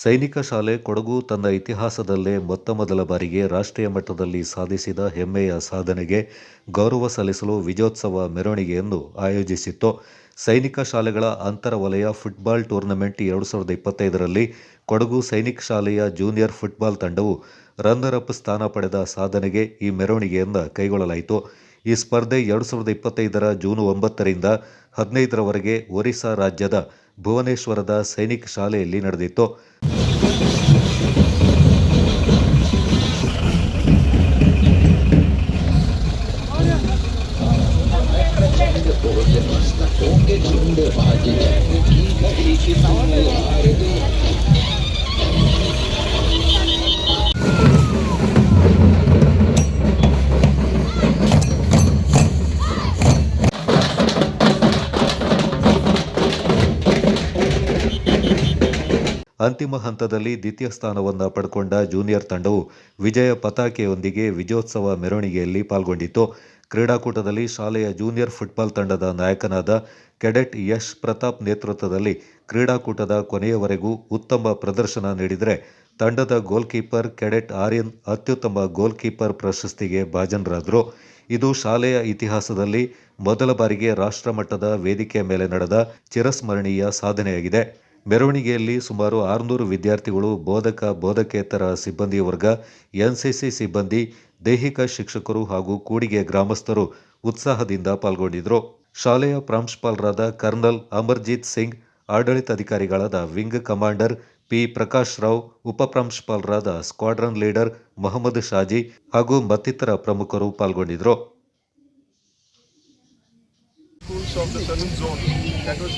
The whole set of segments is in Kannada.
ಸೈನಿಕ ಶಾಲೆ ಕೊಡಗು ತನ್ನ ಇತಿಹಾಸದಲ್ಲೇ ಮೊತ್ತ ಮೊದಲ ಬಾರಿಗೆ ರಾಷ್ಟ್ರೀಯ ಮಟ್ಟದಲ್ಲಿ ಸಾಧಿಸಿದ ಹೆಮ್ಮೆಯ ಸಾಧನೆಗೆ ಗೌರವ ಸಲ್ಲಿಸಲು ವಿಜಯೋತ್ಸವ ಮೆರವಣಿಗೆಯನ್ನು ಆಯೋಜಿಸಿತ್ತು. ಸೈನಿಕ ಶಾಲೆಗಳ ಅಂತರ ವಲಯ ಫುಟ್ಬಾಲ್ ಟೂರ್ನಮೆಂಟ್ ಎರಡು ಸಾವಿರದ ಇಪ್ಪತ್ತೈದರಲ್ಲಿ ಕೊಡಗು ಸೈನಿಕ ಶಾಲೆಯ ಜೂನಿಯರ್ ಫುಟ್ಬಾಲ್ ತಂಡವು ರನ್ನರ್ ಸ್ಥಾನ ಪಡೆದ ಸಾಧನೆಗೆ ಈ ಮೆರವಣಿಗೆಯನ್ನು ಕೈಗೊಳ್ಳಲಾಯಿತು. ಈ ಸ್ಪರ್ಧೆ ಎರಡು ಸಾವಿರದ ಇಪ್ಪತ್ತೈದರ ಜೂನ್ ಒಂಬತ್ತರಿಂದ ಹದಿನೈದರವರೆಗೆ ಒರಿಸ್ಸಾ ರಾಜ್ಯದ ಭುವನೇಶ್ವರದ ಸೈನಿಕ ಶಾಲೆಯಲ್ಲಿ ನಡೆದಿತ್ತು. ಅಂತಿಮ ಹಂತದಲ್ಲಿ ದ್ವಿತೀಯ ಸ್ಥಾನವನ್ನು ಪಡ್ಕೊಂಡ ಜೂನಿಯರ್ ತಂಡವು ವಿಜಯ ಪತಾಕೆಯೊಂದಿಗೆ ವಿಜಯೋತ್ಸವ ಮೆರವಣಿಗೆಯಲ್ಲಿ ಪಾಲ್ಗೊಂಡಿತ್ತು. ಕ್ರೀಡಾಕೂಟದಲ್ಲಿ ಶಾಲೆಯ ಜೂನಿಯರ್ ಫುಟ್ಬಾಲ್ ತಂಡದ ನಾಯಕನಾದ ಕೆಡೆಟ್ ಯಶ್ ಪ್ರತಾಪ್ ನೇತೃತ್ವದಲ್ಲಿ ಕ್ರೀಡಾಕೂಟದ ಕೊನೆಯವರೆಗೂ ಉತ್ತಮ ಪ್ರದರ್ಶನ ನೀಡಿದರೆ ತಂಡದ ಗೋಲ್ಕೀಪರ್ ಕೆಡೆಟ್ ಆರ್ಯನ್ ಅತ್ಯುತ್ತಮ ಗೋಲ್ಕೀಪರ್ ಪ್ರಶಸ್ತಿಗೆ ಭಾಜನರಾದರು. ಇದು ಶಾಲೆಯ ಇತಿಹಾಸದಲ್ಲಿ ಮೊದಲ ಬಾರಿಗೆ ರಾಷ್ಟ್ರಮಟ್ಟದ ವೇದಿಕೆಯ ಮೇಲೆ ನಡೆದ ಚಿರಸ್ಮರಣೀಯ ಸಾಧನೆಯಾಗಿದೆ. ಮೆರವಣಿಗೆಯಲ್ಲಿ ಸುಮಾರು ಆರುನೂರು ವಿದ್ಯಾರ್ಥಿಗಳು ಬೋಧಕ, ಬೋಧಕೇತರ ಸಿಬ್ಬಂದಿ ವರ್ಗ, ಎನ್ಸಿಸಿ ಸಿಬ್ಬಂದಿ ದೈಹಿಕ ಶಿಕ್ಷಕರು ಹಾಗೂ ಕೂಡಿಗೆ ಗ್ರಾಮಸ್ಥರು ಉತ್ಸಾಹದಿಂದ ಪಾಲ್ಗೊಂಡಿದ್ದರು ಶಾಲೆಯ ಪ್ರಾಂಶುಪಾಲರಾದ colonel Amarjit Singh, ಆಡಳಿತಾಧಿಕಾರಿಗಳಾದ wing commander P Prakash Rao ಉಪಪ್ರಾಂಶುಪಾಲರಾದ squadron leader Mohammed Shaji ಹಾಗೂ ಮತ್ತಿತರ ಪ್ರಮುಖರು ಪಾಲ್ಗೊಂಡಿದ್ದರು schools of the southern zone. That was.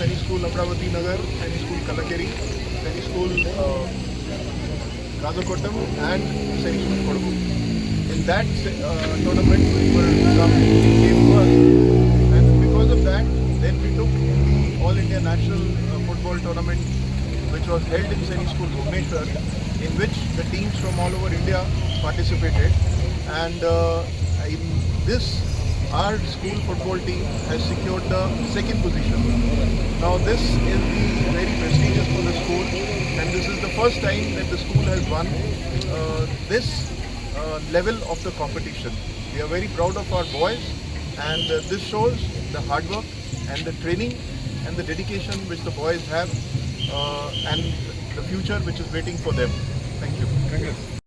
That uh, tournament we were came first and because of that then we took the All India National uh, Football Tournament which was held in Sani School Bhubaneswar in which the teams from all over India participated and uh, in this our school football team has secured the second position. Now this is the very prestigious for the school and this is the first time that the school has won uh, this uh, level of the competition. We are very proud of our boys and uh, this shows the hard work and the training and the dedication which the boys have uh, and the future which is waiting for them. Thank you.